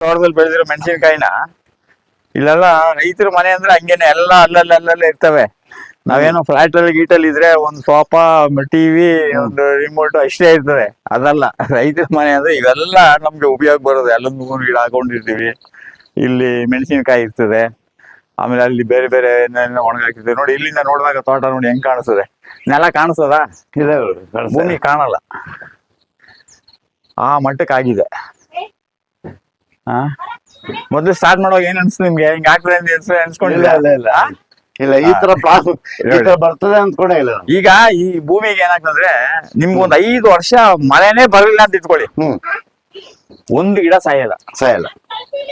ತೋಟದಲ್ಲಿ ಬೆಳೆದಿರೋ ಮೆಣಸಿನಕಾಯಿನ ಇಲ್ಲೆಲ್ಲ ರೈತರ ಮನೆ ಅಂದ್ರೆ ಹಂಗೇನೆ ಎಲ್ಲ ಅಲ್ಲಲ್ಲಿ ಅಲ್ಲಲ್ಲೇ ಇರ್ತವೆ. ನಾವೇನೋ ಫ್ಲಾಟ್ ಅಲ್ಲಿ ಗೀಟಲ್ಲಿ ಇದ್ರೆ ಒಂದು ಸೋಫಾ ಟಿವಿ ಒಂದು ರಿಮೋಟ್ ಅಷ್ಟೇ ಇರ್ತದೆ. ಅದಲ್ಲ ರೈತರ ಮನೆ ಅಂದ್ರೆ ಇವೆಲ್ಲ ನಮ್ಗೆ ಉಪಯೋಗ ಬರೋದು. ಎಲ್ಲ ಮೂರು ಗಿಡ ಹಾಕೊಂಡಿರ್ತೀವಿ. ಇಲ್ಲಿ ಮೆಣಸಿನಕಾಯಿ ಇರ್ತದೆ. ಆಮೇಲೆ ಅಲ್ಲಿ ಬೇರೆ ಬೇರೆ ಒಣಗಾಕಿರ್ತದೆ ನೋಡಿ ಇಲ್ಲಿಂದ ನೋಡಿದಾಗ ತೋಟ ನೋಡಿ ಹೆಂಗ್ ಕಾಣಿಸ್ತದೆ. ನೆಲ ಕಾಣಿಸ್ತದ? ಇದೆ ಭೂಮಿ ಕಾಣಲ್ಲ. ಆ ಮಟ್ಟಕ್ಕೆ ಆಗಿದೆ ಹಾ? ಮೊದ್ಲು ಸ್ಟಾರ್ಟ್ ಮಾಡುವಾಗ ಏನ್ ಅನ್ಸ್ತು ನಿಮ್ಗೆ? ಹಿಂಗ್ ಆಗ್ತದೆ ಅಂತ ಅನ್ಸ್ಕೊಂಡಿಲ್ಲ? ಇಲ್ಲ ಇಲ್ಲ ಇಲ್ಲ. ಈ ತರ ಪ್ಲಾಸ್ ಈ ತರ ಬರ್ತದೆ ಇಲ್ಲ. ಈಗ ಈ ಭೂಮಿಗೆ ಏನಾಗ್ತಂದ್ರೆ ನಿಮ್ಗೊಂದ್ ಐದು ವರ್ಷ ಮಳೆನೇ ಬರಲಿಲ್ಲ ಅಂತ ಇಟ್ಕೊಳ್ಳಿ. ಹ್ಮ್. ಒಂದು ಗಿಡ ಸಾಯಲ್ಲ. ಸಾಯಲ್ಲ.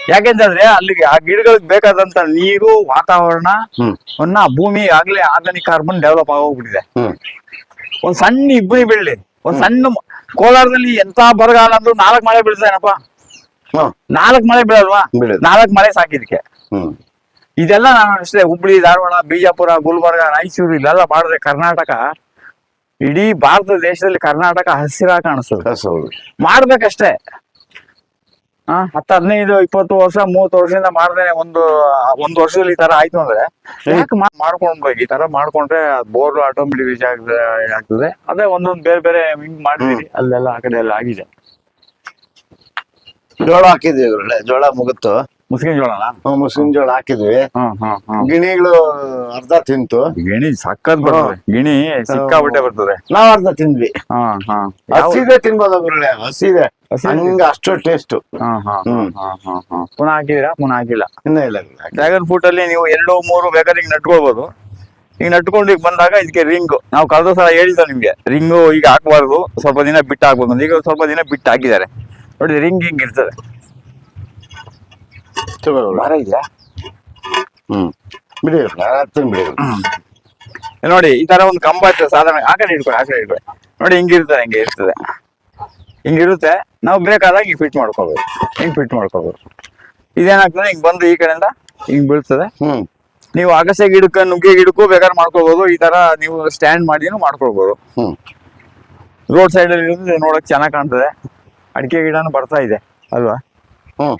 ಯಾಕೆಂತಂದ್ರೆ ಅಲ್ಲಿಗೆ ಆ ಗಿಡಗಳಿಗೆ ಬೇಕಾದಂತ ನೀರು ವಾತಾವರಣ ಹ್ಮ್. ಅನ್ನ ಭೂಮಿ ಆಗ್ಲೇ ಆರ್ಗಾನಿಕ್ ಕಾರ್ಬನ್ ಡೆವಲಪ್ ಆಗೋಗ್ಬಿಟ್ಟಿದೆ. ಹ್ಮ್. ಒಂದ್ ಸಣ್ಣ ಇಬ್ಬನಿ ಬೆಳ್ಳಿ. ಒಂದ್ ಸಣ್ಣ ಮ- ಕೋಲಾರದಲ್ಲಿ ಎಂತ ಬರಗಾಲ ಅಂದ್ರೂ ನಾಲ್ಕು ಮಳೆ ಬೀಳ್ತಾನಪ್ಪ ನಾಲ್ಕ್ ಮಳೆ ಬೀಳಲ್ವಾ. ನಾಲ್ಕ್ ಮಳೆ ಸಾಕಿದಕ್ಕೆ ಇದೆಲ್ಲ ನಾನು ಅಷ್ಟೇ ಹುಬ್ಳಿ ಧಾರವಾಡ ಬಿಜಾಪುರ ಗುಲ್ಬರ್ಗ ರಾಯಚೂರು ಇಲ್ಲೆಲ್ಲ ಮಾಡಿದ್ರೆ ಕರ್ನಾಟಕ ಇಡೀ ಭಾರತ ದೇಶದಲ್ಲಿ ಕರ್ನಾಟಕ ಹಸಿರಾಗಿ ಕಾಣಿಸ್ತದೆ. ಮಾಡ್ಬೇಕಷ್ಟೇ. ಆ ಹತ್ತು ಹದಿನೈದು ಇಪ್ಪತ್ತು ವರ್ಷ ಮೂವತ್ತು ವರ್ಷದಿಂದ ಮಾಡ್ದೇನೆ ಒಂದು ಒಂದು ವರ್ಷದಲ್ಲಿ ಈ ತರ ಆಯ್ತು ಅಂದ್ರೆ ಯಾಕೆ ಮಾಡ್ಕೊಂಡ್ಬೇಕು ಈ ತರ ಮಾಡ್ಕೊಂಡ್ರೆ ಬೋರ್ಡ್ ಆಟೋಮೆಟಿಕ್ ಆಗ್ತದೆ ಅದೇ ಒಂದೊಂದು ಬೇರೆ ಬೇರೆ ಹಿಂಗ್ ಮಾಡಿದೀವಿ ಅಲ್ಲೆಲ್ಲ ಆ ಕಡೆ ಎಲ್ಲ ಆಗಿದೆ. ಜೋಳ ಹಾಕಿದ್ವಿ ಒಳ್ಳೆ ಜೋಳ ಮುಗಿತು. ಮುಸ್ಕಿನ ಜೋಳ ಮುಸ್ಕಿನ ಮುಸ್ಲಿಂ ಜೋಳ ಹಾಕಿದ್ವಿ. ಗಿಣಿಗಳು ಅರ್ಧ ತಿಂತು. ಗಿಣಿ ಸಕ್ಕತ್ ಬರ್ತದೆ. ಗಿಣಿ ಸಿಕ್ಕಾಬಿಟ್ಟೆ ಬರ್ತದೆ. ನಾವ್ ಅರ್ಧ ತಿಂದ್ವಿ. ಹಾ ಹಾ. ಯಾವ- ಹಸಿದೆ ತಿನ್ಬೋದು ಗುರುಳೆ ಹಸಿದೆ. ಹಂಗ ಅಷ್ಟು ಟೇಸ್ಟ್ ಹಾ ಹಾ ಹ್ಮ್. ಹಾ ಹಾ ಹಾ. ಪುನಃ ಹಾಕಿದಿರಾ ಪುನಃ ಹಾಕಿಲ್ಲ. ಇನ್ನ ಇಲ್ಲ ಗುರುಳೆ. ಡ್ರ್ಯಾಗನ್ ಫ್ರೂಟ್ ಅಲ್ಲಿ ನೀವು ಎರಡು ಮೂರು ಬೇಕಾದ್ರೆ ಈಗ ನಟ್ಕೊಳ್ಬೋದು ಈಗ ನಟ್ಕೊಂಡು ಈಗ ಬಂದಾಗ ಇದಕ್ಕೆ ರಿಂಗ್. ನಾವು ಕಳೆದ ಸಲ ಹೇಳಿದ್ದ ನಿಮ್ಗೆ. ರಿಂಗು ಈಗ ಹಾಕಬಾರ್ದು. ಸ್ವಲ್ಪ ದಿನ ಬಿಟ್ಟು ಹಾಕ್ಬೇಕು ಅಂತ. ಈಗ ಸ್ವಲ್ಪ ದಿನ ಬಿಟ್ಟು ಹಾಕಿದ್ದಾರೆ ನೋಡಿ ರಿಂಗ್ ಹಿಂಗ್ ಇರ್ತದೆ. ಮರ ಇದೆಯಾ? ಹ್ಮ್. ಬಿಡಿ. ನೋಡಿ ಈ ತರ ಒಂದು ಕಂಬ ಇರ್ತದೆ ಸಾಧಾರಣ ಆ ಕಡೆ ಇಟ್ಕೊಳ್ಳಿ ಆ ಕಡೆ ಇಟ್ಕೊಳ್ಳಿ. ನೋಡಿ ಹಿಂಗಿರ್ತದೆ ಹಿಂಗೆ ಇರ್ತದೆ. ಹಿಂಗಿರುತ್ತೆ ನಾವು ಬೇಕಾದಾಗ ಹಿಂಗೆ ಫಿಟ್ ಮಾಡ್ಕೋಬೇಕು ಹಿಂಗೆ ಫಿಟ್ ಮಾಡ್ಕೋಬೇಕು ಇದೇನಾಗ್ತದೆ ಹಿಂಗೆ ಬಂದು ಈ ಕಡೆಯಿಂದ ಹಿಂಗೆ ಬೀಳ್ತದೆ. ಹ್ಮ್. ನೀವು ಅಗಸೆ ಗಿಡಕ್ಕೆ ನುಗ್ಗೆ ಗಿಡಕ್ಕೂ ಬೇಕಾದ್ರೆ ಮಾಡ್ಕೋಬಹುದು ಈ ತರ ನೀವು ಸ್ಟ್ಯಾಂಡ್ ಮಾಡಿನೂ ಮಾಡ್ಕೊಳ್ಬಹುದು ಹ್ಮ್. ರೋಡ್ ಸೈಡ್ ಅಲ್ಲಿ ನೋಡಕ್ ಚೆನ್ನಾಗಿ ಕಾಣ್ತದೆ. ಅಡಿಕೆ ಗಿಡನೂ ಬರ್ತಾ ಇದೆ ಅಲ್ವಾ? ಹ್ಮ್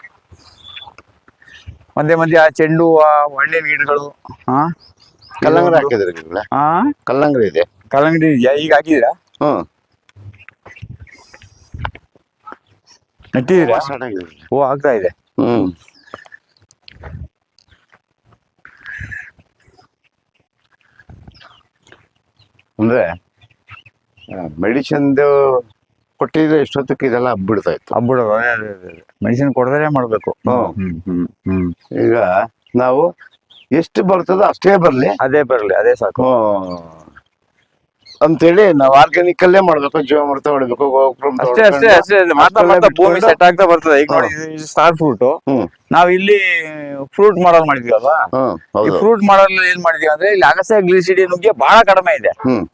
ಮಧ್ಯೆ ಮಧ್ಯೆ ಆ ಚೆಂಡು ಹೂವ, ಒಳ್ಳೆ ಗಿಡಗಳು ಹಾ ಕಲ್ಲಂಗಡಿ ಹಾಕಿದ್ರೆ. ಹಾ ಕಲ್ಲಂಗಡಿ ಇದೆ. ಕಲ್ಲಂಗಡಿ ಇದೆಯಾ ಈಗ ಹಾಕಿದ್ದೀರಾ? ಹ್ಮ್ ನೆಟ್ಟಿದ್ದೀರಾ. ಹೂ ಆಗ್ತಾ ಇದೆ. ಹ್ಮ್ ಅಂದ್ರೆ ಮೆಡಿಸಿನ್ದು ಕೊಟ್ಟಿದ್ರೆ ಇಷ್ಟೊತ್ತಕ್ಕೆ ಇದೆಲ್ಲ ಹಬ್ಬಿಡ್ತಾ ಇತ್ತು ಹಬ್ಬಿಡು ಮೆಡಿಸಿನ್ ಕೊಡದೇ ಮಾಡ್ಬೇಕು. ಹ್ಮ್. ಹ್ಮ್ ಹ್ಮ್ ಹ್ಮ್. ಈಗ ನಾವು ಎಷ್ಟು ಬರ್ತದೋ ಅಷ್ಟೇ ಬರಲಿ. ಅದೇ ಬರಲಿ ಅದೇ ಸಾಕು. ಹ್ಮ್. ಅಂತೇಳಿ ನಾವು ಆರ್ಗ್ಯಾನಿಕ್ ಅಲ್ಲೇ ಮಾಡ್ಬೇಕು ಜೀವಾಮೃತ ಹೊಡಿಬೇಕು ಅಷ್ಟೇ ಅಷ್ಟೇ ಅಷ್ಟೇ ಭೂಮಿ ಸೆಟ್ ಆಗ್ತಾ ಬರ್ತದೆ. ಈಗ ನೋಡಿ ಸ್ಟಾರ್ ಫ್ರೂಟ್ ಹ್ಮ್. ನಾವ್ ಇಲ್ಲಿ ಫ್ರೂಟ್ ಮಾಡಲ್ ಮಾಡಿದ್ವಿ ಅಲ್ವಾ ಹ್ಮ್ ಈ ಹೌದು ಫ್ರೂಟ್ ಮಾಡಲ್ ಏನ್ ಮಾಡಿದೀವಿ ಅಂದ್ರೆ ಇಲ್ಲಿ ಅಗಸೆ ಗ್ಲಿಸಿಡಿ ನುಗ್ಗೆ ಬಹಳ ಕಡಿಮೆ ಇದೆ. ಹ್ಮ್.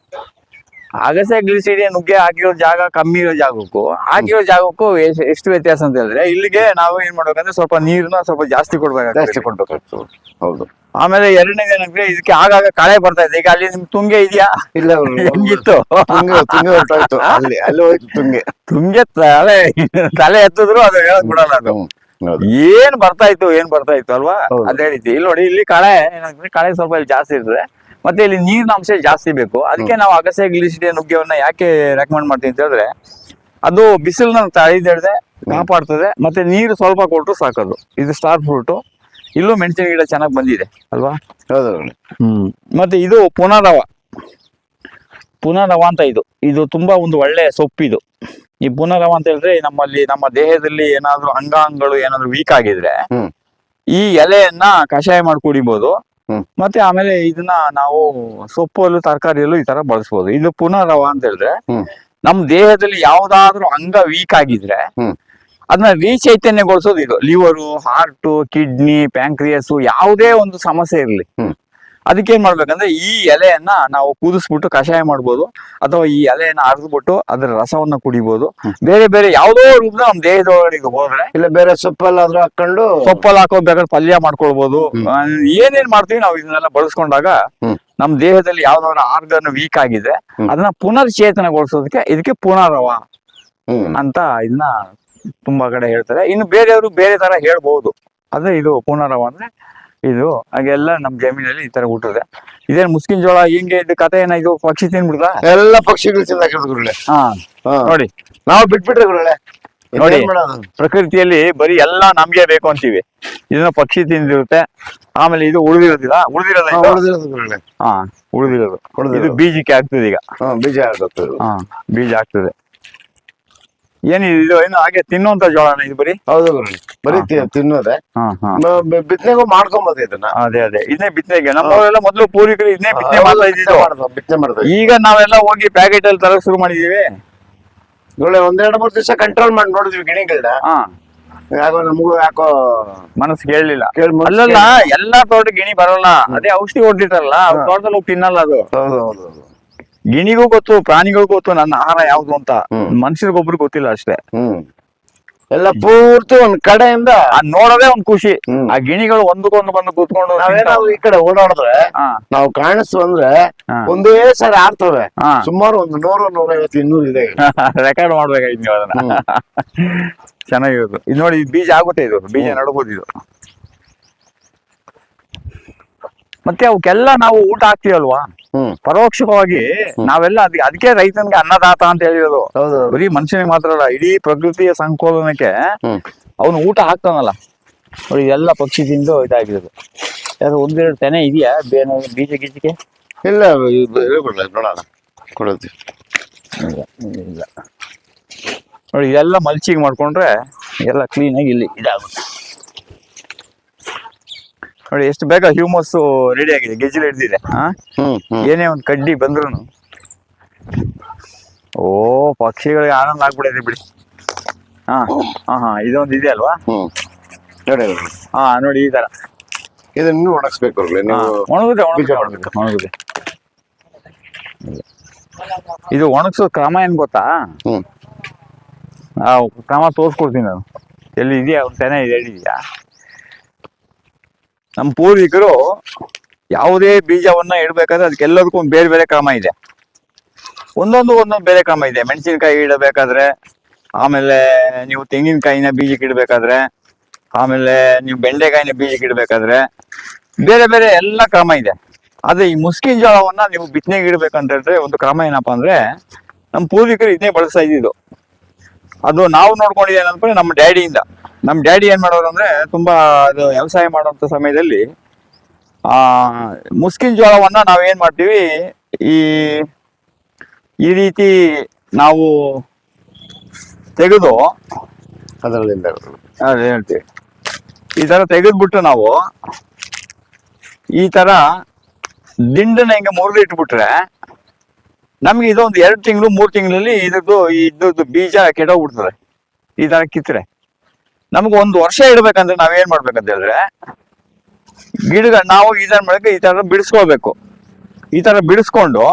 ಅಗಸೆ ಗ್ಲಿಸಿಡಿ ನುಗ್ಗೆ ಹಾಕಿರೋ ಜಾಗ ಕಮ್ಮಿ ಇರೋ ಜಾಗಕ್ಕೂ ಹಾಕಿರೋ ಜಾಗಕ್ಕೂ ಎಷ್ಟ್- ವ್ಯತ್ಯಾಸ ಅಂತ ಹೇಳಿದ್ರೆ ಇಲ್ಲಿಗೆ ನಾವು ಏನ್ ಮಾಡ್ಬೇಕಂದ್ರೆ ಸ್ವಲ್ಪ ನೀರ್ನ ಸ್ವಲ್ಪ ಜಾಸ್ತಿ ಜಾಸ್ತಿ ಕೊಡ್ಬೇಕಾಗ್ತದೆ. ಕೊಡ್ಬೇಕಾಗ್ತದೆ ಹೌದು. ಆಮೇಲೆ ಎರಡನೇ ಏನಂದ್ರೆ ಇದಕ್ಕೆ ಆಗಾಗ ಕಳೆ ಬರ್ತಾ ಇದೆ. ಈಗ ಅಲ್ಲಿ ನಿಮ್ ತುಂಗೆ ಇದೆಯಾ? ಇಲ್ಲ ಹೆಂಗಿತ್ತು ತುಂಗೆ ಅಲ್ಲಿ ಅಲ್ಲಿ ಹೋಯ್ತು ತುಂಗೆ. ತುಂಗೆ ತಲೆ ತಲೆ ಎತ್ತಿದ್ರು ಅದು ಹೇಳಕ್ ಬಿಡಲ್ಲ ಅದು. ಏನ್ ಬರ್ತಾ ಇತ್ತು ಏನ್ ಬರ್ತಾ ಇತ್ತು ಅಲ್ವಾ? ಅದೇ ರೀತಿ. ಇಲ್ಲಿ ನೋಡಿ ಇಲ್ಲಿ ಕಳೆ ಏನಂದ್ರೆ ಕಳೆ ಸ್ವಲ್ಪ ಇಲ್ಲಿ ಜಾಸ್ತಿ ಇರ್ತದೆ. ಮತ್ತೆ ಇಲ್ಲಿ ನೀರಿನ ಅಂಶ ಜಾಸ್ತಿ ಬೇಕು. ಅದಕ್ಕೆ ನಾವು ಅಗಸೆ ಗ್ಲಿಸಿಡಿ ನುಗ್ಗೆವನ್ನ ಯಾಕೆ ರೆಕಮೆಂಡ್ ಮಾಡ್ತೀವಿ ಅಂತ ಹೇಳಿದ್ರೆ ಅದು ಬಿಸಿಲನ್ನ ತಡೆದಿಡದೆ ಕಾಪಾಡ್ತದೆ ಮತ್ತೆ ನೀರು ಸ್ವಲ್ಪ ಕೊಟ್ಟರು ಸಾಕದು. ಇದು ಸ್ಟಾರ್ ಫ್ರೂಟ್ ಇಲ್ಲೂ ಮೆಣಸಿನ ಗಿಡ ಚೆನ್ನಾಗಿ ಬಂದಿದೆ ಅಲ್ವಾ? ಹೌದು ಹ್ಮ್. ಮತ್ತೆ ಇದು ಪುನರವ ಪುನರವ ಅಂತ ಇದು. ಇದು ತುಂಬಾ ಒಂದು ಒಳ್ಳೆ ಸೊಪ್ಪಿದು. ಈ ಪುನರವ ಅಂತ ಹೇಳಿದ್ರೆ ನಮ್ಮಲ್ಲಿ ನಮ್ಮ ದೇಹದಲ್ಲಿ ಏನಾದ್ರೂ ಅಂಗಾಂಗಗಳು ಏನಾದ್ರೂ ವೀಕ್ ಆಗಿದ್ರೆ ಈ ಎಲೆಯನ್ನ ಕಷಾಯ ಮಾಡಿ ಕುಡಿಬಹುದು. ಮತ್ತೆ ಆಮೇಲೆ ಇದನ್ನ ನಾವು ಸೊಪ್ಪಲ್ಲೂ ತರಕಾರಿಯಲ್ಲೂ ಈ ತರ ಬಳಸ್ಬೋದು. ಇದು ಪುನರವ ಅಂತ ಹೇಳಿದ್ರೆ ನಮ್ ದೇಹದಲ್ಲಿ ಯಾವ್ದಾದ್ರು ಅಂಗ ವೀಕ್ ಆಗಿದ್ರೆ ಅದನ್ನ ರೀಚೈತನ್ಯಗೊಳಿಸೋದು ಇದು. ಲಿವರು ಹಾರ್ಟ್ ಕಿಡ್ನಿ ಪ್ಯಾಂಕ್ರಿಯಸ್ ಯಾವುದೇ ಒಂದು ಸಮಸ್ಯೆ ಇರಲಿ. ಅದಕ್ಕೆ ಏನ್ ಮಾಡ್ಬೇಕಂದ್ರೆ ಈ ಎಲೆಯನ್ನ ನಾವು ಕೂದಿಸ್ಬಿಟ್ಟು ಕಷಾಯ ಮಾಡ್ಬೋದು ಅಥವಾ ಈ ಎಲೆಯನ್ನ ಅರ್ದ್ಬಿಟ್ಟು ಅದರ ರಸವನ್ನ ಕುಡಿಬಹುದು ಬೇರೆ ಬೇರೆ ಯಾವುದೋ ರೂಪದ ನಮ್ ದೇಹದೊಳಗಡೆ ಹೋದ್ರೆ ಇಲ್ಲ ಬೇರೆ ಸೊಪ್ಪಲ್ಲಾದ್ರೂ ಹಾಕೊಂಡು ಸೊಪ್ಪಲ್ಲಿ ಹಾಕೋ ಬೇಕಾದ್ರೆ ಪಲ್ಯ ಮಾಡ್ಕೊಳ್ಬಹುದು ಏನೇನ್ ಮಾಡ್ತೀವಿ ನಾವು ಇದನ್ನೆಲ್ಲ ಬಳಸ್ಕೊಂಡಾಗ. ನಮ್ ದೇಹದಲ್ಲಿ ಯಾವ್ದಾದ್ರು ಆರ್ಗನ್ ವೀಕ್ ಆಗಿದೆ. ಅದನ್ನ ಪುನರ್ಚೇತನಗೊಳಿಸೋದಕ್ಕೆ ಇದಕ್ಕೆ ಪುನರವ ಅಂತ ಇದನ್ನ ತುಂಬಾ ಕಡೆ ಹೇಳ್ತಾರೆ. ಇನ್ನು ಬೇರೆಯವರು ಬೇರೆ ತರ ಹೇಳ್ಬಹುದು ಆದ್ರೆ ಇದು ಪುನರವ ಅಂದ್ರೆ ಇದು ಹಾಗೆಲ್ಲ ನಮ್ ಜಮೀನಲ್ಲಿ ಈ ತರ ಇದೆ ಇದೇನ್ ಮುಸ್ಕಿನ್ ಜೋಳ ಹಿಂಗೆ ಇದು ಕತೆ ಏನ ಇದು ಪಕ್ಷಿ ತಿನ್ಬಿಡ್ದ ಎಲ್ಲ ಪಕ್ಷಿಗಳು ತಿಂದಾಕಿರೋದು ಗುರುಳೆ ಹಾ. ನೋಡಿ. ನಾವು ಬಿಟ್ಬಿಟ್ರೆ ಗುರುಳೆ ನೋಡಿ. ಪ್ರಕೃತಿಯಲ್ಲಿ ಬರೀ ಎಲ್ಲಾ ನಮ್ಗೆ ಬೇಕು ಅಂತೀವಿ. ಇದನ್ನ ಪಕ್ಷಿ ತಿಂದಿರುತ್ತೆ. ಆಮೇಲೆ ಇದು ಉಳಿದಿರೋದಿಲ್ಲ. ಉಳಿದಿರೋದ ಹಾ, ಉಳ್ದಿರೋದು ಹಾ ಉಳಿದಿರೋದು. ಇದು ಬೀಜಕ್ಕೆ ಆಗ್ತದೆ ಈಗ. ಬೀಜ ಆಗ್ತದೆ. ಹಾ ಬೀಜ ಆಗ್ತದೆ. ಏನಿದೆ ಇದು ಏನು ಹಾಗೆ ತಿನ್ನುವಂತ ಜೋಳನ ಇದು ಬರೀ? ಹೌದು ಬರೀ ತಿ- ತಿನ್ನೋದೆ. ಹಾ ಹಾ. ಬಿತ್ತನೆಗೂ ಮಾಡ್ಕೊಂಬೋದು ಇದನ್ನ. ಅದೇ ಅದೇ. ಇದನ್ನೇ ಬಿತ್ತನೆಗೆ ನಮ್ಮವರೆಲ್ಲ ಮೊದಲು ಪೂರ್ವಿಕರು ಇದನ್ನೇ ಬಿತ್ತನೆ ಮಾಡ್ತಾ ಇದ್ದಿದ್ದು. ಬಿತ್ತನೆ ಮಾಡ್ತಾ ಈಗ ನಾವೆಲ್ಲ ಹೋಗಿ ಪ್ಯಾಕೆಟ್ ಅಲ್ಲಿ ತರಕ್ ಶುರು ಮಾಡಿದೀವಿ. ನೋಡಿ ಒಂದೆರಡು ಮೂರು ದಿವಸ ಕಂಟ್ರೋಲ್ ಮಾಡಿ ನೋಡಿದ್ವಿ ಗಿಣಿಗಳನ್ನ ಹಾ. ಯಾಕೋ ನಮಗೂ ಯಾಕೋ ಮನಸ್ಸು ಕೇಳಲಿಲ್ಲ ಕೇಳ್ ಮನ್ಸ್ ಅಲ್ಲಲ್ಲ ಎಲ್ಲಾ ತೋಟ ಗಿಣಿ ಬರಲ್ಲ. ಅದೇ ಔಷಧಿ ಹೊಡ್ದಿಟ್ರಲ್ಲ ಅವ್ರ ತೋಟದಲ್ಲಿ ಹೋಗಿ ತಿನ್ನಲ್ಲ ಅದು. ಹೌದು ಹೌದು ಹೌದು. ಗಿಣಿಗೂ ಗೊತ್ತು ಪ್ರಾಣಿಗಳಿಗೂ ಗೊತ್ತು ನನ್ನ ಆಹಾರ ಯಾವ್ದು ಅಂತ. ಮನುಷ್ಯರಿಗೊಬ್ರು ಗೊತ್ತಿಲ್ಲ ಅಷ್ಟೇ. ಹ್ಮ್. ಎಲ್ಲ ಪೂರ್ತಿ ಒಂದ್ ಕಡೆಯಿಂದ ಅದ್ ನೋಡೋದೇ ಒಂದ್ ಖುಷಿ. ಆ ಗಿಣಿಗಳು ಒಂದಕ್ಕೊಂದು ಬಂದು ಕೂತ್ಕೊಂಡು ನಾವೇನಾದ್ರು ಈ ಕಡೆ ಓಡಾಡಿದ್ರೆ ನಾವು ಕಾಣಿಸ್ತು ಅಂದ್ರೆ ಒಂದೇ ಸರಿ ಆಡ್ತವೆ. ಸುಮಾರು ಒಂದು ನೂರು ನೂರೈವತ್ತು ಇನ್ನೂರು ಇದೆ. ರೆಕಾರ್ಡ್ ಮಾಡ್ಬೇಕಾಯ್ತು ನೀವು ಅದನ್ನ. ಚೆನ್ನಾಗಿರೋದು. ಇದು ನೋಡಿ ಬೀಜ ಆಗುತ್ತೆ ಇದು. ಬೀಜ ನಡಬಹುದು ಇದು. ಮತ್ತೆ ಅವಕ್ಕೆಲ್ಲ ನಾವು ಊಟ ಹಾಕ್ತೀವಲ್ವಾ ಪರೋಕ್ಷವಾಗಿ ನಾವೆಲ್ಲ ಅದಕ್ಕೆ ಅದಕ್ಕೆ ರೈತನಿಗೆ ಅನ್ನದಾತ ಅಂತ ಹೇಳಿರೋದು. ಹೌದು ಬರೀ ಮನುಷ್ಯನಿಗೆ ಮಾತ್ರ ಅಲ್ಲ ಇಡೀ ಪ್ರಕೃತಿಯ ಸಂಕೋಲನಕ್ಕೆ ಅವನು ಊಟ ಹಾಕ್ತಾನಲ್ಲ. ನೋಡಿ ಎಲ್ಲ ಪಕ್ಷಿ ತಿಂದು ಇದಾಗಿರೋದು. ಯಾರು ಒಂದೆರಡು ತೆನೆ ಇದೆಯಾ? ಬೇನ ಬೀಜ ಗೀಜಕ್ಕೆ? ಇಲ್ಲ ಕೊಡುತ್ತೀವಿ ಇಲ್ಲ ಇಲ್ಲ. ನೋಡಿ ಇದೆಲ್ಲ ಮಲ್ಚಿಗೆ ಮಾಡ್ಕೊಂಡ್ರೆ ಎಲ್ಲ ಕ್ಲೀನಾಗಿ ಇಲ್ಲಿ ಇದಾಗುತ್ತೆ. ನೋಡಿ ಎಷ್ಟು ಬೇಗ ಹ್ಯೂಮಸ್ ರೆಡಿ ಆಗಿದೆ ಗೆಜ್ಜಲು ಹಿಡ್ದಿದೆ. ಏನೇ ಒಂದು ಕಡ್ಡಿ ಬಂದ್ರು ಓ ಪಕ್ಷಿಗಳಿಗೆ ಆನಂದ ಆಗ್ಬಿಡಿದೆ ಬಿಡಿ. ಹಾ ಹಾ ಹಾ ಇದೊಂದು ಇದೆ ಅಲ್ವಾ? ನೋಡಿ. ಹಾ ನೋಡಿ ಈ ತರ. ಇದನ್ನ ಒಣಗಿಸ್ಬೇಕು ಒಣಗುತ್ತೆ ಒಣಗುತ್ತೆ ಇದು ಒಣಗಿಸೋ ಕ್ರಮ ಏನ್ ಗೊತ್ತಾ? ಕ್ರಮ ತೋರ್ಸ್ಕೊಡ್ತೀನಿ ನಾನು. ಎಲ್ಲಿ ಇದೆಯಾ ಒಂದು ತೆನೆ ಇದೆ ಇದೆಯಾ ನಮ್ಮ ಪೂರ್ವಿಕರು ಯಾವುದೇ ಬೀಜವನ್ನ ಇಡಬೇಕಾದ್ರೆ ಅದಕ್ಕೆಲ್ಲದಕ್ಕೂ ಬೇರೆ ಬೇರೆ ಕ್ರಮ ಇದೆ. ಒಂದೊಂದು ಒಂದೊಂದು ಬೇರೆ ಕ್ರಮ ಇದೆ. ಮೆಣಸಿನಕಾಯಿ ಇಡಬೇಕಾದ್ರೆ ಆಮೇಲೆ ನೀವು ತೆಂಗಿನಕಾಯಿನ ಬೀಜಕ್ಕೆ ಇಡಬೇಕಾದ್ರೆ ಆಮೇಲೆ ನೀವು ಬೆಂಡೆಕಾಯಿನ ಬೀಜಕ್ಕೆ ಇಡಬೇಕಾದ್ರೆ ಬೇರೆ ಬೇರೆ ಎಲ್ಲ ಕ್ರಮ ಇದೆ. ಆದ್ರೆ ಈ ಮುಸ್ಕಿನ ಜೋಳವನ್ನ ನೀವು ಬಿತ್ತನೆಗೆ ಇಡ್ಬೇಕಂತ ಹೇಳಿದ್ರೆ ಒಂದು ಕ್ರಮ ಏನಪ್ಪಾ ಅಂದ್ರೆ ನಮ್ಮ ಪೂರ್ವಿಕರು ಇದನ್ನೇ ಬಳಸ್ತಾ ಇದ್ದಿದ್ದು. ಅದು ನಾವು ನೋಡ್ಕೊಂಡಿದ್ದೆ ಏನಂದ್ರೆ ನಮ್ಮ ಡ್ಯಾಡಿಯಿಂದ. ನಮ್ಮ ಡ್ಯಾಡಿ ಏನ್ ಮಾಡೋರು ಅಂದ್ರೆ ತುಂಬಾ ಅದು ವ್ಯವಸಾಯ ಮಾಡುವಂತ ಸಮಯದಲ್ಲಿ ಆ ಮುಸ್ಕಿನ್ ಜೋಳವನ್ನ ನಾವ್ ಏನ್ ಮಾಡ್ತೀವಿ ಈ ಈ ರೀತಿ ನಾವು ತೆಗೆದು ಅದರಲ್ಲಿಂದ. ಅದೇ ಹೇಳ್ತೀವಿ. ಈ ತರ ತೆಗೆದ್ಬಿಟ್ಟು ನಾವು ಈ ತರ ದಿಂಡನ್ನ ಹಿಂಗೆ ಮುರಿದು ಇಟ್ಬಿಟ್ರೆ ನಮ್ಗೆ ಇದೊಂದು ಎರಡು ತಿಂಗಳು ಮೂರು ತಿಂಗಳಲ್ಲಿ ಇದ್ರದ್ದು ಇದ್ರದ್ದು ಬೀಜ ಕೆಡೋಗ್ಬಿಡ್ತದೆ. ಈ ತರ ಕಿತ್ತರೆ. ನಮ್ಗೆ ಒಂದು ವರ್ಷ ಇಡ್ಬೇಕಂದ್ರೆ ನಾವೇನ್ ಮಾಡ್ಬೇಕಂತ ಹೇಳಿದ್ರೆ ಗಿಡಗ ನಾವು ಈ ತರ ಮಾಡಕ್ಕೆ ಈ ತರ ಬಿಡಿಸ್ಕೋಬೇಕು ಈ ತರ ಬಿಡಿಸ್ಕೊಂಡು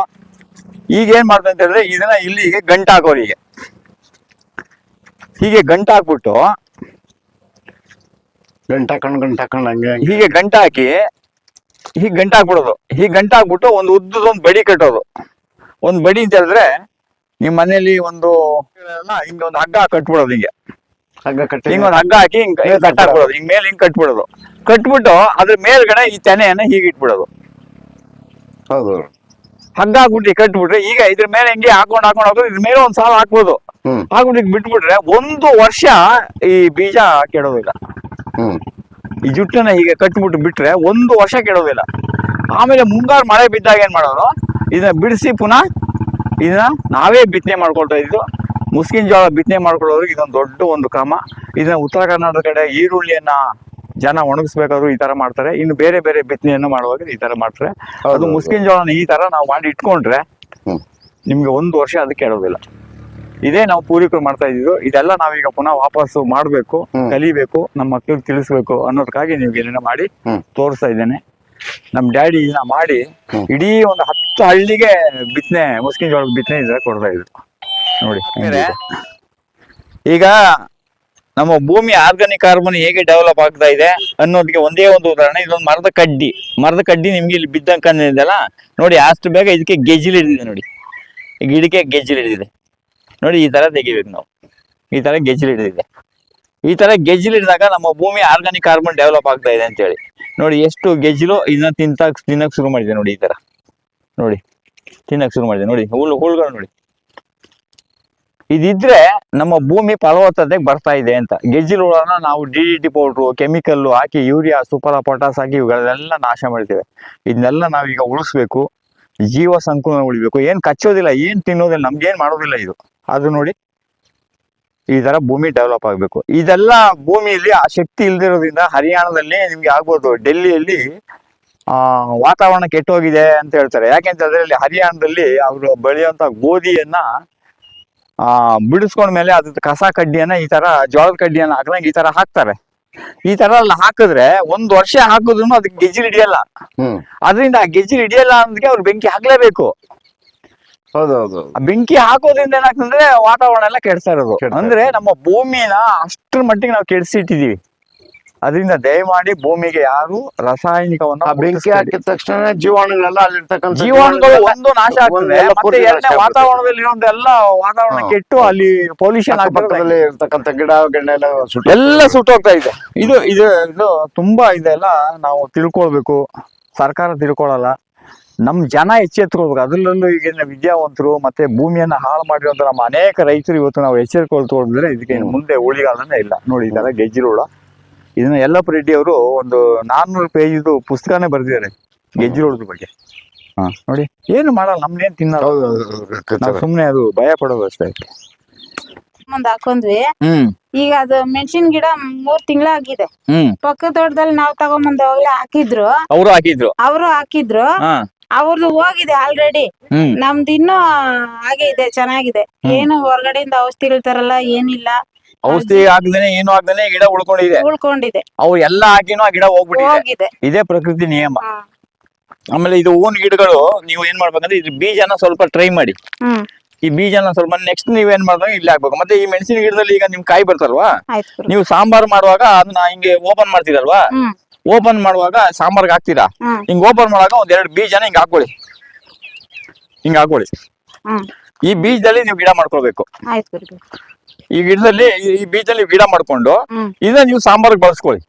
ಈಗ ಏನ್ ಮಾಡ್ತಾರೆ ಅಂತ ಹೇಳಿದ್ರೆ ಇದನ್ನ ಇಲ್ಲಿಗೆ ಗಂಟು ಹಾಕೋರು ಹೀಗೆ. ಹೀಗೆ ಗಂಟು ಹಾಕ್ಬಿಟ್ಟು ಗಂಟು ಹಾಕೊಂಡು ಗಂಟು ಹಾಕೊಂಡು ಹಂಗೆ ಹಂಗೆ. ಹೀಗೆ ಗಂಟು ಹಾಕಿ ಹೀಗೆ ಗಂಟು ಹಾಕ್ಬಿಡೋದು ಹೀಗೆ ಗಂಟು ಹಾಕ್ಬಿಟ್ಟು ಒಂದು ಉದ್ದದೊಂದು ಬಡಿ ಕಟ್ಟೋದು. ಒಂದು ಬಡಿ ಅಂತ ಹೇಳಿದ್ರೆ ನಿಮ್ಮ ಮನೇಲಿ ಒಂದು ಹಿಂಗ ಒಂದು ಹಗ್ಗ ಕಟ್ಬಿಡೋದು ಹಿಂಗೆ. ಹಗ್ಗ ಕಟ್ಟಿ ಹಿಂಗೆ ಒಂದು ಹಗ್ಗ ಹಾಕಿ ಹಿಂಗೆ ಕಟ್ ಹಾಕ್ಬಿಡೋದು ಹಿಂಗೆ ಮೇಲೆ ಹಿಂಗೆ ಕಟ್ಬಿಡೋದು. ಕಟ್ಬಿಟ್ಟು ಅದ್ರ ಮೇಲ್ಗಡೆ ಈ ತೆನೆಯನ್ನ ಹೀಗೆ ಇಟ್ಬಿಡೋದು. ಹೌದು. ಹಗ್ಗ ಹಾಕ್ಬಿಟ್ಟು ಕಟ್ಬಿಟ್ರೆ ಈಗ ಇದ್ರ ಮೇಲೆ ಹಿಂಗೆ ಹಾಕೊಂಡು ಹಾಕೊಂಡು ಹಾಕೋದು ಇದ್ರ ಮೇಲೆ ಒಂದ್ ಸಾಲ ಹಾಕ್ಬೋದು. ಹಾಕ್ಬಿಟ್ಟು ಬಿಟ್ಬಿಟ್ರೆ ಒಂದು ವರ್ಷ ಈ ಬೀಜ ಕೆಡೋದಿಲ್ಲ. ಈ ಜುಟ್ಟನ್ನ ಹೀಗೆ ಕಟ್ಬಿಟ್ಟು ಬಿಟ್ರೆ ಒಂದು ವರ್ಷ ಕೆಡೋದಿಲ್ಲ. ಆಮೇಲೆ ಮುಂಗಾರು ಮಳೆ ಬಿದ್ದಾಗ ಏನ್ ಮಾಡೋರು? ಇದನ್ನ ಬಿಡಿಸಿ ಪುನಃ ಇದನ್ನ ನಾವೇ ಬಿತ್ತನೆ ಮಾಡ್ಕೊಳ್ತಾ ಇದ್ದು ಮುಸ್ಕಿನ್ ಜೋಳ ಬಿತ್ತನೆ ಮಾಡ್ಕೊಳ್ಳೋರಿಗೆ ಇದೊಂದು ದೊಡ್ಡ ಒಂದು ಕ್ರಮ. ಇದನ್ನ ಉತ್ತರ ಕರ್ನಾಟಕ ಕಡೆ ಈರುಳ್ಳಿಯನ್ನ ಜನ ಒಣಗಿಸ್ಬೇಕಾದ್ರು ಈ ತರ ಮಾಡ್ತಾರೆ. ಇನ್ನು ಬೇರೆ ಬೇರೆ ಬಿತ್ತನೆಯನ್ನು ಮಾಡುವಾಗ ಈ ತರ ಮಾಡ್ತಾರೆ. ಅದು ಮುಸ್ಕಿನ ಜೋಳನ ಈ ತರ ನಾವು ಮಾಡಿ ಇಟ್ಕೊಂಡ್ರೆ ನಿಮ್ಗೆ ಒಂದು ವರ್ಷ ಅದಕ್ಕೆ ಕೇಳೋದಿಲ್ಲ ಇದೇ ನಾವು ಪೂರ್ವಿಕರು ಮಾಡ್ತಾ ಇದ್ದೀವಿ ಇದೆಲ್ಲ ನಾವೀಗ ಪುನಃ ವಾಪಸ್ ಮಾಡಬೇಕು ಕಲಿಬೇಕು ನಮ್ಮ ಮಕ್ಕಳಿಗೆ ತಿಳಿಸ್ಬೇಕು ಅನ್ನೋದಕ್ಕಾಗಿ ನೀವು ಏನೇನೋ ಮಾಡಿ ತೋರಿಸ್ತಾ ಇದ್ದೇನೆ. ನಮ್ಮ ಡ್ಯಾಡಿ ಇದನ್ನ ಮಾಡಿ. ಇಡೀ ಒಂದು ಹತ್ತು ಹಳ್ಳಿಗೆ ಬಿತ್ತನೆ ಮುಸ್ಕಿನ ಜೋಳ ಬಿತ್ತನೆ ಇದ್ರೆ ಕೊಡ್ತಾ ಇದ್ರು. ನೋಡಿ ಈಗ ನಮ್ಮ ಭೂಮಿ ಆರ್ಗಾನಿಕ್ ಕಾರ್ಬನ್ ಹೇಗೆ ಡೆವಲಪ್ ಆಗ್ತಾ ಇದೆ ಅನ್ನೋದಕ್ಕೆ ಒಂದೇ ಒಂದು ಉದಾಹರಣೆ ಇದೊಂದು ಮರದ ಕಡ್ಡಿ. ಮರದ ಕಡ್ಡಿ ನಿಮ್ಗೆ ಇಲ್ಲಿ ಬಿದ್ದಂಗೆ ಕಂದಿದೆಯಲ್ಲ ನೋಡಿ ಅಷ್ಟು ಬೇಗ ಇದಕ್ಕೆ ಗೆಜ್ಜಿಲ್ ಹಿಡಿದಿದೆ ನೋಡಿ. ಈ ಗಿಡಕ್ಕೆ ಗೆಜ್ಜಿಲ್ ಹಿಡಿದಿದೆ. ನೋಡಿ ಈ ತರ ತೆಗಿಬೇಕು ನಾವು. ಈ ತರ ಗೆಜ್ಜಲು ಹಿಡಿದಿದೆ. ಈ ತರ ಗೆಜ್ಜಲು ಹಿಡಿದಾಗ ನಮ್ಮ ಭೂಮಿ ಆರ್ಗಾನಿಕ್ ಕಾರ್ಬನ್ ಡೆವಲಪ್ ಆಗ್ತಾ ಇದೆ ಅಂತ ಹೇಳಿ ನೋಡಿ ಎಷ್ಟು ಗೆಜ್ಜಲು ಇದನ್ನ ತಿಂತ ತಿನ್ನಕ್ ಶುರು ಮಾಡಿದೆ ನೋಡಿ ಈ ತರ ನೋಡಿ ತಿನ್ನಕ್ಕೆ ಶುರು ಮಾಡಿದೆ. ನೋಡಿ, ಹುಲ್ಲು, ಹುಲ್ಗಳು ನೋಡಿ. ಇದಿದ್ರೆ ನಮ್ಮ ಭೂಮಿ ಫಲವತ್ತತೆಗೆ ಬರ್ತಾ ಇದೆ ಅಂತ. ಗೆಜ್ಜಿಲ್ ಹುಳನ ನಾವು D D T powder chemical ಹಾಕಿ ಯೂರಿಯಾ ಸೂಪರ್ ಪೊಟಾಸ್ ಹಾಕಿ ಇವುಗಳನ್ನೆಲ್ಲ ನಾಶ ಮಾಡ್ತೇವೆ. ಇದನ್ನೆಲ್ಲ ನಾವೀಗ ಉಳಿಸ್ಬೇಕು. ಜೀವ ಸಂಕುಲ ಉಳಿಬೇಕು. ಏನ್ ಕಚ್ಚೋದಿಲ್ಲ, ಏನು ತಿನ್ನೋದಿಲ್ಲ, ನಮ್ಗೇನು ಮಾಡೋದಿಲ್ಲ ಇದು. ಅದು ನೋಡಿ, ಈ ತರ ಭೂಮಿ ಡೆವಲಪ್ ಆಗ್ಬೇಕು. ಇದೆಲ್ಲ ಭೂಮಿಯಲ್ಲಿ ಆ ಶಕ್ತಿ ಇಲ್ದಿರೋದ್ರಿಂದ ಹರಿಯಾಣದಲ್ಲಿ ನಿಮ್ಗೆ ಆಗ್ಬೋದು. ಡೆಲ್ಲಿಯಲ್ಲಿ ಆ ವಾತಾವರಣ ಕೆಟ್ಟೋಗಿದೆ ಅಂತ ಹೇಳ್ತಾರೆ. ಯಾಕೆಂತ ಹೇಳಿದ್ರೆ ಇಲ್ಲಿ ಹರಿಯಾಣದಲ್ಲಿ ಅವರು ಬೆಳೆಯುವಂತ ಗೋಧಿಯನ್ನ ಆ ಬಿಡಿಸ್ಕೊಂಡ್ಮೇಲೆ ಅದ್ರ ಕಸ ಕಡ್ಡಿಯನ್ನ ಈ ತರ ಜೋಳದ ಕಡ್ಡಿಯನ್ನ ಹಾಕ್ದಂಗೆ ಈ ತರ ಹಾಕ್ತಾರೆ. ಈ ತರ ಎಲ್ಲ ಹಾಕಿದ್ರೆ ಒಂದ್ ವರ್ಷ ಹಾಕಿದ್ರು ಅದಕ್ಕೆ ಗೆಜ್ಜಿಲ್ ಹಿಡಿಯಲ್ಲ. ಅದರಿಂದ ಆ ಗೆಜ್ಜಲು ಹಿಡಿಯಲ್ಲ ಅಂದ್ಕೆ ಅವ್ರು ಬೆಂಕಿ ಹಾಕ್ಲೇಬೇಕು. ಹೌದೌದು ಬೆಂಕಿ ಹಾಕೋದ್ರಿಂದ ಏನಾಗ್ತಂದ್ರೆ ವಾತಾವರಣ ಎಲ್ಲ ಕೆಡ್ತಾ ಇರೋದು. ಅಂದ್ರೆ ನಮ್ಮ ಭೂಮಿನ ಅಷ್ಟ್ರ ಮಟ್ಟಿಗೆ ನಾವು ಕೆಡಿಸಿಟ್ಟಿದೀವಿ. ಅದರಿಂದ ದಯಮಾಡಿ ಭೂಮಿಗೆ ಯಾರು ರಾಸಾಯನಿಕವನ್ನು ಬೆಂಕಿ ಹಾಕಿದ ತಕ್ಷಣ ಜೀವಾಣುಗಳೆಲ್ಲ ಅಲ್ಲಿರ್ತಕ್ಕಂಥ ಜೀವಾಣುಗಳು ಒಂದು ನಾಶ ಆಗ್ತದೆ. ಮತ್ತೆ ಎರಡನೇ. ವಾತಾವರಣದಲ್ಲಿ ಇರೋದೆಲ್ಲ ವಾತಾವರಣ ಕೆಟ್ಟು ಅಲ್ಲಿ ಪೊಲ್ಯೂಷನ್ ಆಗ್ತದೆ. ಇರ್ತಕ್ಕಂಥ ಗಿಡ ಗಿಡ ಎಲ್ಲ ಸುಟ್ಟು ಎಲ್ಲ ಸುಟ್ಟೋಗ್ತಾ ಇದೆ. ಇದು ಇದು ಇದು ತುಂಬಾ ಇದೆಲ್ಲ ನಾವು ತಿಳ್ಕೊಳ್ಬೇಕು. ಸರ್ಕಾರ ತಿಳ್ಕೊಳಲ್ಲ. ನಮ್ ಜನ ಎಚ್ಚೆತ್ಕೊಳ್ಬೇಕು. ಅದ್ರಲ್ಲೂ ಈಗಿನ ವಿದ್ಯಾವಂತರು ಮತ್ತೆ ಭೂಮಿಯನ್ನ ಹಾಳು ಮಾಡಿರುವಂತ ನಮ್ಮ ಅನೇಕ ರೈತರು ಇವತ್ತು ನಾವು ಎಚ್ಚೆತ್ಕೊಳ್ತೋದ್ರೆ ಇದಕ್ಕೆ ಮುಂದೆ ಉಳಿಗಾಲನೇ ಇಲ್ಲ. ನೋಡಿ ಇಲ್ಲ ತರ ಗೆಜ್ಜಿರೋಳ ಇದನ್ನ ಯಲ್ಲಪ್ಪ ರೆಡ್ಡಿ ಅವರು ಒಂದು ನಾನ್ನೂರು ಪೇಜಿದು ಪುಸ್ತಕನೇ ಬರೆದಿದ್ದಾರೆ ಗೆಜ್ಜಿರೋಳದ ಬಗ್ಗೆ. ಹಾ ನೋಡಿ. ಏನು ಮಾಡಲ್ಲ ನಮ್ ತಿನ್ನಲ್ಲ. ಹೌದು ಹೌದು, ಹೌದು, ನಾವು. ಸುಮ್ನೆ ಅದು ಭಯ ಪಡೋದು ಅಷ್ಟೇ ಮುಂದ್ ಹಾಕೊಂಡ್ವಿ. ಹ್ಮ್. ಈಗ ಅದು ಮೆಣಸಿನ ಗಿಡ ಮೂರ್ ತಿಂಗಳ ಆಗಿದೆ ಹ್ಮ್. ಪಕ್ಕ ತೋಟದಲ್ಲಿ ನಾವ್ ತಗೊಂಬಂದ್ ಅವಾಗ್ಲೇ ಹಾಕಿದ್ರು. ಅವರು ಹಾಕಿದ್ರು. ಅವರು ಹಾಕಿದ್ರು. ಹಾ. ಅವ್ರದ್ದು ಹೋಗಿದೆ ಆಲ್ರೆಡಿ ಹ್ಮ್. ನಮ್ದು ಇನ್ನೂ ಹಾಗೆ ಇದೆ ಚೆನ್ನಾಗಿದೆ. ಏನು ಹೊರಗಡೆಯಿಂದ ಔಷಧಿಗಳು ತರಲ್ಲ ಏನಿಲ್ಲ. ಔಷಧಿ ಹಾಕ್ದೇನೆ ಏನು ಹಾಕ್ದೇನೆ ಗಿಡ ಉಳ್ಕೊಂಡಿದೆ. ಉಳ್ಕೊಂಡಿದೆ. ಅವು ಎಲ್ಲ ಹಾಕಿನೂ ಆ ಗಿಡ ಹೋಗ್ಬಿಟ್ಟಿದೆ. ಹೋಗಿದೆ. ಇದೇ ಪ್ರಕೃತಿ ನಿಯಮ. ಹಾ. ಆಮೇಲೆ ಇದು ಹೂವಿನ ಗಿಡಗಳು ನೀವು ಏನ್ ಮಾಡ್ಬೇಕಂದ್ರೆ ಇದ್ರ ಬೀಜನ ಸ್ವಲ್ಪ ಟ್ರೈ ಮಾಡಿ. ಹ್ಮ್. ಈ ಬೀಜನ ಸ್ವಲ್ಪ ನೆಕ್ಸ್ಟ್ ನೀವೇನ್ ಮಾಡ್ದಾಗ ಇಲ್ಲಿ ಹಾಕ್ಬೇಕು. ಮತ್ತೆ ಈ ಮೆಣಸಿನ ಗಿಡದಲ್ಲಿ ಈಗ ನಿಮ್ ಕಾಯಿ ಬರ್ತಲ್ವಾ? ಆಯ್ತು ಗುರು. ನೀವು ಸಾಂಬಾರ್ ಮಾಡುವಾಗ ಅದನ್ನ ಹಿಂಗೆ ಓಪನ್ ಮಾಡ್ತೀರಲ್ವಾ? ಹ್ಮ್. ಓಪನ್ ಮಾಡುವಾಗ ಸಾಂಬಾರ್ಗೆ ಹಾಕ್ತೀರಾ? ಹ್ಮ್. ಹಿಂಗ್ ಓಪನ್ ಮಾಡುವಾಗ ಒಂದ್ ಎರಡು ಬೀಜನ ಹಿಂಗ್ ಹಾಕೊಳ್ಳಿ ಹಿಂಗ್ ಹಾಕೊಳ್ಳಿ ಹ್ಮ್. ಈ ಬೀಜದಲ್ಲಿ ನೀವು ಗಿಡ ಮಾಡ್ಕೊಳ್ಬೇಕು. ಆಯ್ತು. ಈ ಗಿಡದಲ್ಲಿ ಈ- ಈ ಬೀಜದಲ್ಲಿ ಗಿಡ ಮಾಡ್ಕೊಂಡು ಇದನ್ನ ನೀವು ಸಾಂಬಾರ್ಗೆ ಬಳಸ್ಕೊಳ್ಳಿ.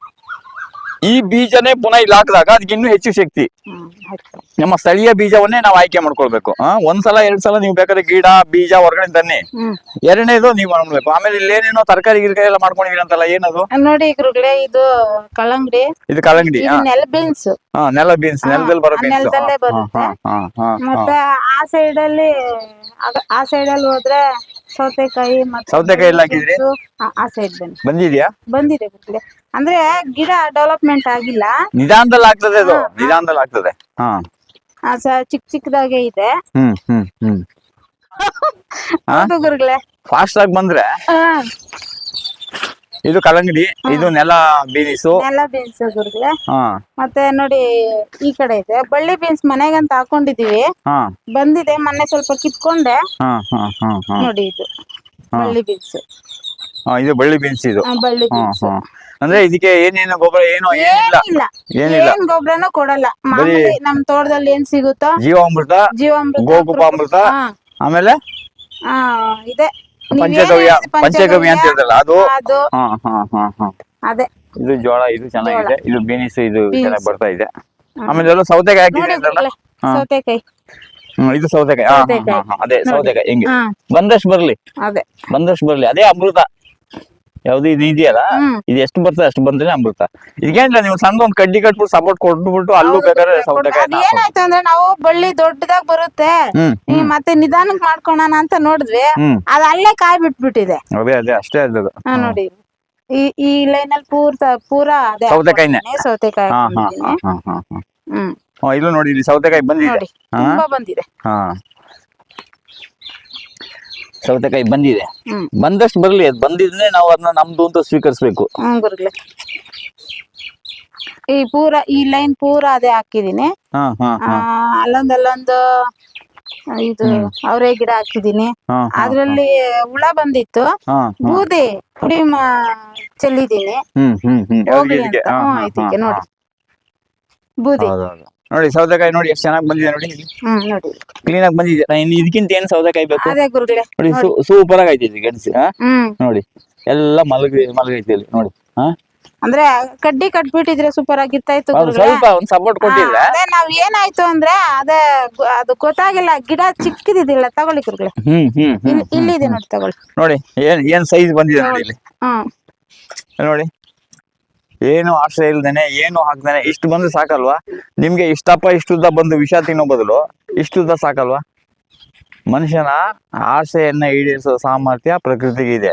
ಈ ಬೀಜನೇ ಪುನಃ ಇಲ್ಲಿ ಹಾಕಿದಾಗ ಅದಕ್ಕೆ ಇನ್ನೂ ಹೆಚ್ಚು ಶಕ್ತಿ. ನಮ್ಮ ಸ್ಥಳೀಯ ಬೀಜವನ್ನೇ ನಾವು ಆಯ್ಕೆ ಮಾಡ್ಕೊಳ್ಬೇಕು. ಒಂದ್ಸಲ ಎರಡ್ ಸಲ ನೀವು ಬೇಕಾದ್ರೆ ಗಿಡ ಬೀಜ ಹೊರಗಡೆ ತನ್ನಿ ಎರಡನೇದು ನೀವು ಮಾಡ್ಬೇಕು ಆಮೇಲೆ ಇಲ್ಲಿ ಏನೇನೋ ತರಕಾರಿ ಗಿರಕಾರಿ ಎಲ್ಲ ಮಾಡ್ಕೊಂಡಿದ್ದೀರಿ ಅಂತಲ್ಲ ಏನದು? ನೋಡಿ ಗುರುಗಳೇ ಇದು ಕಲಂಗಡಿ ಇದು ಕಲಂಗಡಿ ನೆಲ ಬೀನ್ಸ್. ಹಾ ನೆಲ ಬೀನ್ಸ್ ನೆಲದಲ್ಲಿ ಬರೋ ಬೀನ್ಸ್. ಮತ್ತೆ ಆ ಸೈಡ್ ಅಲ್ಲಿ ಆ ಸೈಡ್ ಅಲ್ಲಿ ಹೋದ್ರೆ ಸೌತೆಕಾಯಿ ಮತ್ತೆ ಸೌತೆಕಾಯಿ ಎಲ್ಲ ಹಾಕಿದ್ರಿ? ಆ- ಆ ಸೈಡ್ ಬನ್ನಿ. ಬಂದಿದ್ಯಾ? ಬಂದಿದೆ ಅಂದ್ರೆ ಗಿಡ ಡೆವಲಪ್ಮೆಂಟ್ ಆಗಿಲ್ಲ. ನಿಧಾನದಲ್ಲಿ ಆಗ್ತದೆ ಅದು. ನಿಧಾನದಲ್ಲಿ ಆಗ್ತದೆ. ಹಾ. ಆ ಸ- ಚಿಕ್ಕ ಚಿಕ್ಕದಾಗೆ ಇದೆ. ಹ್ಮ್ ಹ್ಮ್ ಹ್ಮ್. ಹಾ? ಹೌದು ಗುರುಗಳೇ. ಫಾಸ್ಟ್ ಆಗಿ ಬಂದ್ರೆ? ಹಾ, ಇದು ಕಲ್ಲಂಗಡಿ ಇದು ನೆಲ ಬೀನ್ಸ್. ನೆಲ ಬೀನ್ಸ್ ಗುರುಗಳೇ. ಮತ್ತೆ ನೋಡಿ ಈ ಕಡೆ ಇದೆ. ಬಳ್ಳಿ ಬೀನ್ಸ್ ಮನೆಗಂತ ಹಾಕೊಂಡಿದೀವಿ. ಬಂದಿದೆ ಮೊನ್ನೆ ಸ್ವಲ್ಪ ಕಿತ್ಕೊಂಡೆ. ನೋಡಿ ಇದು ಬಳ್ಳಿ ಬೀನ್ಸ್. ಇದು ಬಳ್ಳಿ ಬೀನ್ಸ್ ಇದು. ಬಳ್ಳಿ ಬೀನ್ಸ್. ಅಂದ್ರೆ ಇದಕ್ಕೆ ಏನೇನು ಗೊಬ್ಬರ ಏನು ಏನಿಲ್ಲ. ಏನಿಲ್ಲ. ಏನಿಲ್ಲ. ಏನ್ ಗೊಬ್ಬರನೂ ಕೊಡಲ್ಲ. ಮಾಮೂಲಿ ನಮ್ ತೋಟದಲ್ಲಿ ಏನ್ ಸಿಗುತ್ತೋ? ಜೀವಾಮೃತ ಜೀವಾಮೃತ ಗೋಕುಪಾಮೃತ ಆಮೇಲೆ? ಇದೆ. ಪಂಚಗವ್ಯ ಪಂಚಗವ್ಯ ಅಂತ ಹೇಳ್ತಾರಲ್ಲ ಅದು? ಅದು. ಹಾ ಹಾ ಹಾ ಹಾ. ಅದೇ. ಇದು ಜೋಳ ಇದು ಚೆನ್ನಾಗಿದೆ. ಇದು ಬೀನಿಸ್ ಇದು ಚೆನ್ನಾಗಿ ಬರ್ತಾ ಇದೆ. ಆಮೇಲೆ ಎಲ್ಲ ಸೌತೆಕಾಯಿ ಅಂತಲ್ಲ ಸೌತೆಕಾಯಿ. ಇದು ಸೌತೆಕಾಯಿ. ಹಾ, ಹಾ, ಅದೇ ಸೌತೆಕಾಯಿ ಹೆಂಗೆ? ಬಂದಷ್ಟು ಬರ್ಲಿ. ಅದೇ. ಬಂದಷ್ಟು ಬರ್ಲಿ. ಅದೇ ಅಮೃತ. ಯಾವ್ದು ಇದು ಇದೆಯಲ್ಲ? ಇದು ಎಷ್ಟು ಬರ್ತದೆ ಅಷ್ಟು ಬಂದ್ರೆ ಅಮೃತ. ಇದಕ್ಕೇನಿಲ್ಲ ನೀವು ಸಣ್ಣ ಒಂದ್ ಕಡ್ಡಿ ಕಟ್ಬಿಟ್ಟು ಸಪೋರ್ಟ್ ಕೊಟ್ಬಿಟ್ಟು ಅಲ್ಲೂ ಬೇಕಾದ್ರೆ ಸೌತೆಕಾಯಿ ಅದ್ ಏನಾಯ್ತು ಅಂದ್ರೆ ನಾವು ಬಳ್ಳಿ ದೊಡ್ಡದಾಗ್ ಬರುತ್ತೆ. ಈ ಮತ್ತೆ ನಿಧಾನಕ್ ಮಾಡ್ಕೊಳಣ ಅಂತ ನೋಡಿದ್ವಿ. ಅದ ಅಲ್ಲೇ ಕಾಯಿ ಬಿಟ್ಬಿಟ್ಟಿದೆ. ಅದೇ ಅದೇ ಅಷ್ಟೇ ಅದು ನೋಡಿ. ಈ ಈ ಲೈನ್ ಅಲ್ಲಿ ಪೂರ್ತ ಪೂರ ಅದೇ ಸೌತೆಕಾಯಿನೇ. ಸೌತೆಕಾಯಿ ಹಾ ಹ್ಮ್. ಇಲ್ಲೂ ನೋಡಿ ಇಲ್ಲಿ ಸೌತೆಕಾಯಿ ಬಂದಿದೆ. ನೋಡಿ ತುಂಬಾ ಬಂದಿದೆ. ಹಾ. ಸೌತೆಕಾಯಿ ಬಂದಿದೆ. ಬಂದಷ್ಟು ಬರ್ಲಿ ಅದು ಬಂದಿದ್ರೆ ನಾವು ಅದನ್ನ ನಮ್ದು ಅಂತ ಸ್ವೀಕರಿಸ್ಬೇಕು. ಹ್ಮ್ ಗುರುಗಳೇ ಈ ಪೂರ ಈ ಲೈನ್ ಪೂರ ಅದೇ ಹಾಕಿದೀನಿ ಹಾ ಹಾ ಆ, ಅಲ್ಲೊಂದ್ ಅಲ್ಲೊಂದು ಇದು ಅವರೇ ಗಿಡ ಹಾಕಿದೀನಿ ಹಾ ಹಾ ಅದ್ರಲ್ಲಿ ಹುಳ ಬಂದಿತ್ತು. ಹಾ ಬೂದಿ ಪುಡಿ ಮಾ ಚೆಲ್ಲಿದೀನಿ ಹ್ಮ್ ಹ್ಮ್ ಹ್ಮ್. ಹೋಗ್ಲಿ ಅಂತ. ಹಾ, ಹ್ಮ್ ಹಾ, ಇದಕ್ಕೆ ನೋಡಿ. ಬೂದಿ. ನೋಡಿ ಸೌದೆಕಾಯಿ ನೋಡಿ ಎಷ್ಟು ಚೆನ್ನಾಗಿ ಬಂದಿದೆ ನೋಡಿ. ಹ್ಮ್ ನೋಡಿ. ಕ್ಲೀನ್ ಆಗಿ ಬಂದಿದೆ. ಇನ್ನು ಇದಕ್ಕಿಂತ ಏನು ಸೌತೆಕಾಯಿ ಬೇಕು? ಅದೇ ಗುರುಗಳೇ ನೋಡಿ ಸೂಪರ್ ಆಗಿ ಐತಿ ಗೆಣಸು ಹ್ಮ್. ನೋಡಿ ಎಲ್ಲ ಮಲಗಿ ಮಲಗೈತಿ ಇಲ್ಲಿ ನೋಡಿ ಹಾ? ಅಂದ್ರೆ ಕಡ್ಡಿ ಕಟ್ಬಿಟ್ಟಿದ್ರೆ ಸೂಪರ್ ಗುರುಗಳೇ. ಸ್ವಲ್ಪ ಒಂದ್ ಸಪೋರ್ಟ್ ಕೊಟ್ಟಿಲ್ಲ. ಅದೇ ನಾವ್ ಏನಾಯ್ತು ಅಂದ್ರೆ ಅದೇ ಅದು ಗೊತ್ತಾಗಿಲ್ಲ ಗಿಡ ಚಿಕ್ಕದಿದಿಲ್ಲ ತಗೊಳ್ಳಿ ಗುರುಗಳೇ. ಹ್ಮ್ ಹ್ಮ್ ಹ್ಮ್ ಇಲ್ಲಿ ಇಲ್ಲಿದೆ ನೋಡಿ ತಗೊಳ್ಳಿ. ನೋಡಿ ಏನ್ ಏನ್ ಸೈಜ್ ಬಂದಿದೆ ನೋಡಿ ಇಲ್ಲಿ? ಹ್ಮ್. ನೋಡಿ. ಏನು ಆಶ್ರಯ ಇಲ್ದೇನೆ ಏನು ಹಾಕ್ದೇನೆ ಇಷ್ಟು ಬಂದ್ರೆ ಸಾಕಲ್ವಾ? ನಿಮ್ಗೆ ಇಷ್ಟಪ್ಪ ಇಷ್ಟುದ್ದ ಬಂದು ವಿಷ ತಿನ್ನೋ ಬದಲು ಇಷ್ಟುದ್ದ ಸಾಕಲ್ವಾ? ಮನುಷ್ಯನ ಆಸೆಯನ್ನ ಈಡೇರಿಸೋ ಸಾಮರ್ಥ್ಯ ಪ್ರಕೃತಿಗೆ ಇದೆ.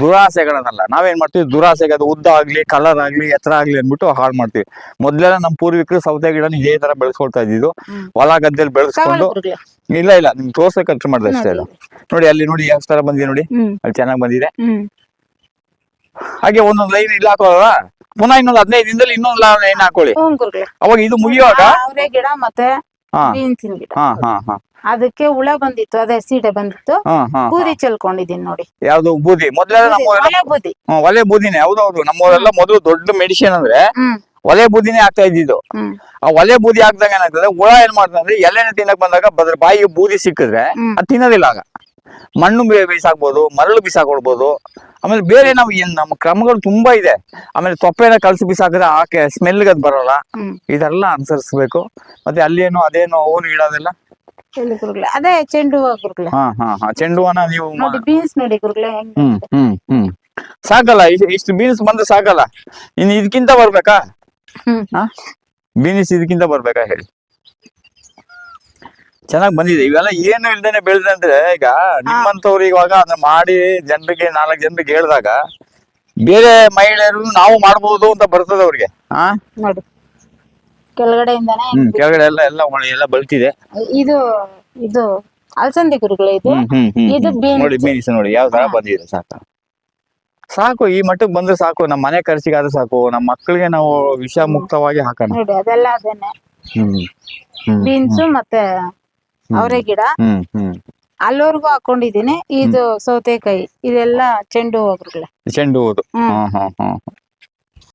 ದುರಾಸೆಗಳನ್ನಲ್ಲ ನಾವೇನ್ ಮಾಡ್ತೀವಿ? ದುರಾಸೆಗೆ ಅದು ಉದ್ದ ಆಗ್ಲಿ ಕಲರ್ ಆಗ್ಲಿ ಎತ್ತರ ಆಗ್ಲಿ ಅಂದ್ಬಿಟ್ಟು ಹಾಳು ಮಾಡ್ತೀವಿ. ಮೊದ್ಲೆಲ್ಲ ನಮ್ಮ ಪೂರ್ವಿಕರು ಸೌತೆ ಗಿಡನ ಇದೇ ತರ ಬೆಳೆಸ್ಕೊಳ್ತಾ ಇದ್ದಿದ್ದು. ಹೊಲ ಗದ್ದೆಲಿ ಬೆಳೆಸ್ಕೊಂಡು ಇಲ್ಲ ಇಲ್ಲ ನಿಮ್ಗೆ ತೋರ್ಸೆ ಖರ್ಚು ಮಾಡಿದೆ ಅಷ್ಟೇ ಇಲ್ಲ ನೋಡಿ ಅಲ್ಲಿ ನೋಡಿ ಯಾವ ತರ ಬಂದಿದೆ ನೋಡಿ. ಅಲ್ಲಿ ಚೆನ್ನಾಗಿ ಬಂದಿದೆ. ಹಾಗೆ ಒಂದೊಂದು ಲೈನ್ ಇಲ್ಲ ಹಾಕೋಲ್ವಾ ಪುನಃ ಇನ್ನೊಂದು ಹದಿನೈದು ದಿನದಲ್ಲಿ ಇನ್ನೊಂದು ಏನ್ ಹಾಕೊಳ್ಳಿ. ಹ್ಮ್ ಗುರುಗಳೇ. ಅವಾಗ ಇದು ಮುಗಿಯುವಾಗ? ಅವರೇ ಗಿಡ ಮತ್ತೆ ಹಾ. ಬೀನ್ಸಿನ ಗಿಡ ಹಾ ಹಾ ಹಾ. ಅದಕ್ಕೆ ಹುಳ ಬಂದಿತ್ತು ಅದೇ ಸೀಟೆ ಬಂದಿತ್ತು. ಹಾ ಹಾ ಬೂದಿ ಚೆಲ್ಕೊಂಡಿದೀನಿ ನೋಡಿ. ಯಾವ್ದು ಬೂದಿ? ಮೊದ್ಲೆಲ್ಲ ನಮ್ಮ ಬೂದಿ, ಒಲೆ ಬೂದಿ. ಹ್ಮ್, ಒಲೆ ಬೂದಿನೇ. ಹೌದೌದು ನಮ್ಮೂರೆಲ್ಲ ಮೊದಲು ದೊಡ್ಡ ಮೆಡಿಸಿನ್ ಅಂದ್ರೆ ಹ್ಮ್. ಒಲೆ ಬೂದಿನೇ ಆಗ್ತಾ ಇದ್ದಿದ್ದು. ಹ್ಮ್. ಆ ಒಲೆ ಬೂದಿ ಹಾಕ್ದಾಗ ಏನಾಗ್ತದೆ? ಹುಳ ಏನ್ ಮಾಡ್ತದೆ ಅಂದ್ರೆ ಎಲೆನ ತಿನ್ನಕ್ ಬಂದಾಗ ಬದ್ರ ಬಾಯಿಗೆ ಬೂದಿ ಸಿಕ್ಕಿದ್ರೆ ಹ್ಮ್. ಅದು ತಿನ್ನೋದಿಲ್ಲ ಆಗ. ಮಣ್ಣು ಬೀಸಾಕ್ಬೋದು ಮರಳು ಬೀಸಾಕೊಡ್ಬೋದು ಆಮೇಲೆ ಬೇರೆ ನಾವು ಏನ್ ನಮ್ಮ ಕ್ರಮಗಳು ತುಂಬಾ ಇದೆ. ಆಮೇಲೆ ತೊಪ್ಪೆನ ಕಲಸಿ ಬಿಸಾಕಿದ್ರೆ ಆಕೆ ಸ್ಮೆಲ್ಗೆ ಅದು ಬರೋಲ್ಲ. ಇದೆಲ್ಲ ಅನುಸರಿಸ್ಬೇಕು. ಮತ್ತೆ ಅಲ್ಲೇನು ಅದೇನು ಓನ್ ಇಡೋದೆಲ್ಲ ಇಡೋದಿಲ್ಲ ಗುರುಗಳೇ ಅದೇ ಚೆಂಡು ಹೂವ ಗುರುಗಳೇ ಹಾ ಹಾ ಹಾ. ಚೆಂಡು ಹೂವನ ನೀವು ನೋಡಿ ಬೀನ್ಸ್ ನೋಡಿ ಗುರುಗಳೇ ಹೆಂಗ್ ಹ್ಮ್ ಹ್ಮ್ ಹ್ಮ್. ಸಾಕಲ್ಲ ಇಷ್ಟು ಇಷ್ಟು ಬೀನ್ಸ್ ಬಂದ್ರೆ ಸಾಕಲ್ಲ. ಇನ್ ಇದಕ್ಕಿಂತ ಬರ್ಬೇಕಾ? ಹ್ಮ್. ಬೀನ್ಸ್ ಇದಕ್ಕಿಂತ ಬರ್ಬೇಕಾ ಹೇಳಿ. ಚೆನ್ನಾಗ್ ಬಂದಿದೆ. ಇವೆಲ್ಲ ಏನು ಇಲ್ದೇನೆ ಬೆಳೆದ ಅಂದ್ರೆ ಈಗ ನಿಮ್ಮಂತವ್ರು ಇವಾಗ ಅದನ್ನ ಮಾಡಿ ಜನರಿಗೆ ನಾಲ್ಕು ಜನರಿಗೆ ಹೇಳಿದಾಗ ಬೇರೆ ಮಹಿಳೆಯರು ನಾವು ಮಾಡಬಹುದು ಅಂತ ಬರ್ತದೆ ಅವ್ರಿಗೆ. ಹಾ? ನೋಡಿ. ಕೆಳಗಡೆಯಿಂದಾನೆ ಹ್ಮ್ ಕೆಳಗಡೆ ಎಲ್ಲ ಎಲ್ಲ ಎಲ್ಲ ಬಲ್ತಿದೆ. ಇದು ಇದು ಅಲಸಂದಿ ಗುರುಗಳೇ ಇದು? ಹ್ಮ್ ಹ್ಮ್ ಹ್ಮ್ ಇದು ಹ್ಮ್. beans. ನೋಡಿ ಬೀನ್ಸ್ ನೋಡಿ ಯಾವ ತರ ಬಂದಿದೆ ಸಾಕು. ಸಾಕು ಈ ಮಟ್ಟಕ್ಕೆ ಬಂದ್ರೆ ಸಾಕು ನಮ್ಮ ಮನೆ ಖರ್ಚಿಗಾದ್ರೆ ಸಾಕು ನಮ್ಮ ಮಕ್ಕಳಿಗೆ ನಾವು ವಿಷ ಮುಕ್ತವಾಗಿ ಹಾಕೋಣ. ನೋಡಿ ಅದೆಲ್ಲ ಅದೇನೆ ಹ್ಮ್ ಹ್ಮ್. ಬೀನ್ಸ್ ಮತ್ತೆ ಅವರೆ ಗಿಡ. ಹ್ಮ್ ಹ್ಮ್. ಅಲ್ಲೋರ್ಗು ಹಾಕೊಂಡಿದೀನಿ ಇದು ಸೌತೆಕಾಯಿ. ಇದೆಲ್ಲ ಚೆಂಡು ಹೂವು ಚೆಂಡು ಹೂದು ಹ್ಮ್. ಹ್ಮ್ ಹ್ಮ್ ಹ್ಮ್.